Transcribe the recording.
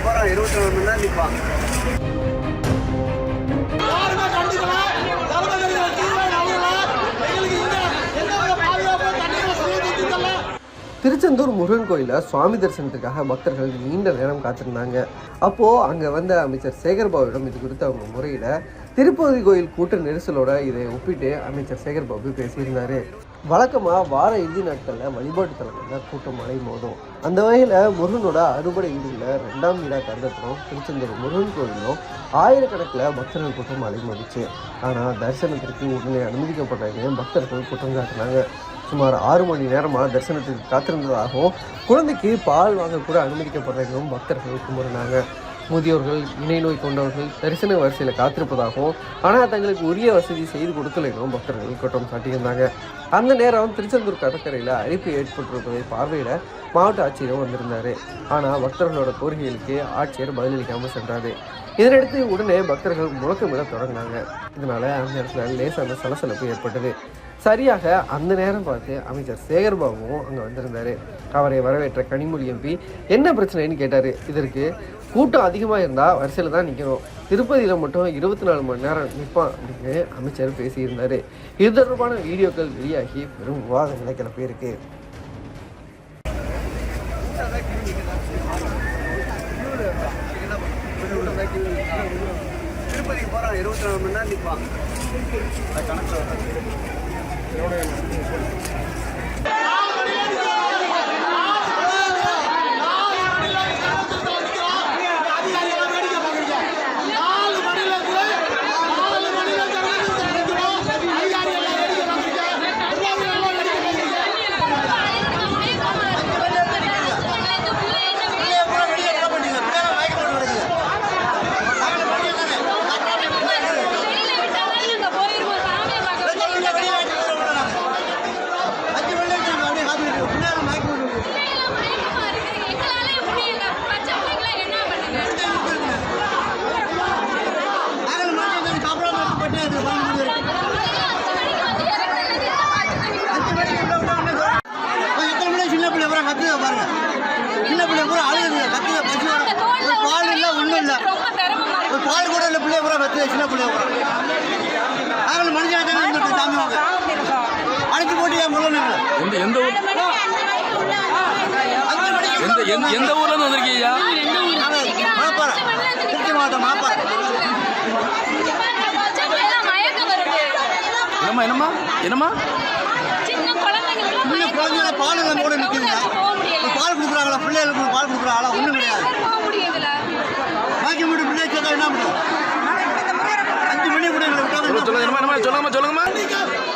போகிறான் இருபத்தி நாலு மணி நேரம் நிற்பான் திருச்செந்தூர் முருகன் கோயிலில் சுவாமி தரிசனத்துக்காக பக்தர்கள் நீண்ட நேரம் காத்திருந்தாங்க. அப்போது அங்கே வந்த அமைச்சர் சேகர்பாபுவிடம் இது குறித்து அவங்க முறையில் திருப்பதி கோயில் கூட்ட நெரிசலோட இதை ஒப்பிட்டு அமைச்சர் சேகர் பாபு பேசியிருந்தார். வழக்கமாக வார இறுதி நாட்களில் வழிபாட்டு தலங்களில் கூட்டம் மழை மோதும். அந்த வகையில் முருகனோட அறுபடை வீடுகளில் ரெண்டாம் வீடாக கருதப்படும் திருச்செந்தூர் முருகன் கோயிலும் ஆயிரக்கணக்கில் பக்தர்கள் கூட்டம் மழை ஆனால் தரிசனத்திற்கு உடனே அனுமதிக்கப்பட்டவங்க பக்தர்கள் குற்றம் சாட்டினாங்க சுமார் ஆறு மணி நேரமாக தரிசனத்துக்கு காத்திருந்ததாகவும் குழந்தைக்கு பால் வாங்க கூட அனுமதிக்கப்படுறதும் பக்தர்கள் குமுறினாங்க. முதியோர்கள் இணை நோய் கொண்டவர்கள் தரிசன வரிசையில் காத்திருப்பதாகவும் ஆனால் தங்களுக்கு உரிய வசதி செய்து கொடுக்கலைனும் பக்தர்கள் குற்றம் சாட்டியிருந்தாங்க. அந்த நேரம் திருச்செந்தூர் கடற்கரையில் அரிப்பு ஏற்பட்டிருப்பதை பார்வையிட மாவட்ட ஆட்சியரும் வந்திருந்தார். ஆனால் பக்தர்களோட கோரிக்கைகளுக்கு ஆட்சியர் பதிலளிக்காமல் சென்றார். இதனையடுத்து உடனே பக்தர்கள் முழக்கமிட தொடங்கினாங்க. இதனால் அந்த இடத்துல லேசான சலசலப்பு ஏற்பட்டது. சரியாக அந்த நேரம் பார்த்து அமைச்சர் சேகர்பாபுவும் அங்கே வந்திருந்தார். அவரை வரவேற்ற கனிமொழி எம்பி என்ன பிரச்சனைன்னு கேட்டார். இதற்கு கூட்டம் அதிகமாக இருந்தால் வரிசையில் தான் நிற்கணும் திருப்பதியில் மட்டும் இருபத்தி நாலு மணி நேரம் நிற்பான் அப்படின்னு அமைச்சர் பேசியிருந்தார். இது தொடர்பான வீடியோக்கள் வெளியாகி பெரும் விவாதங்களை கிளப்பியிருக்கு திருப்பதிக்கு போகிறான் இருபத்தி நாலு மணி நேரம் நிற்பான் அது கத்துக்க சின்ன பிள்ளைய நாங்கள் மனுஷன் சாமி வாங்க அழைச்சி போட்டு ஏன் முள்ளணும் எந்த எந்த ஊர்? எந்த எந்த எந்த ஊர்ல இருந்து வந்திருக்கீங்க? மாப்பாறை. திருச்சி மாவட்டம் மாப்பாறை. என்னம்மா என்னம்மா? என்னம்மா? சின்ன குழந்தைங்க பால் இல்லாம கூட நிற்குதுங்க. பால் கொடுக்குறாங்களா? பிள்ளைகளுக்கு பால் கொடுக்குறாங்களா? ஒன்றும் கிடையாது. பாக்கி மட்டும் பிள்ளைய சேர்த்தா என்ன பண்ணும்? jolong mana mana jolong jangan jolong mana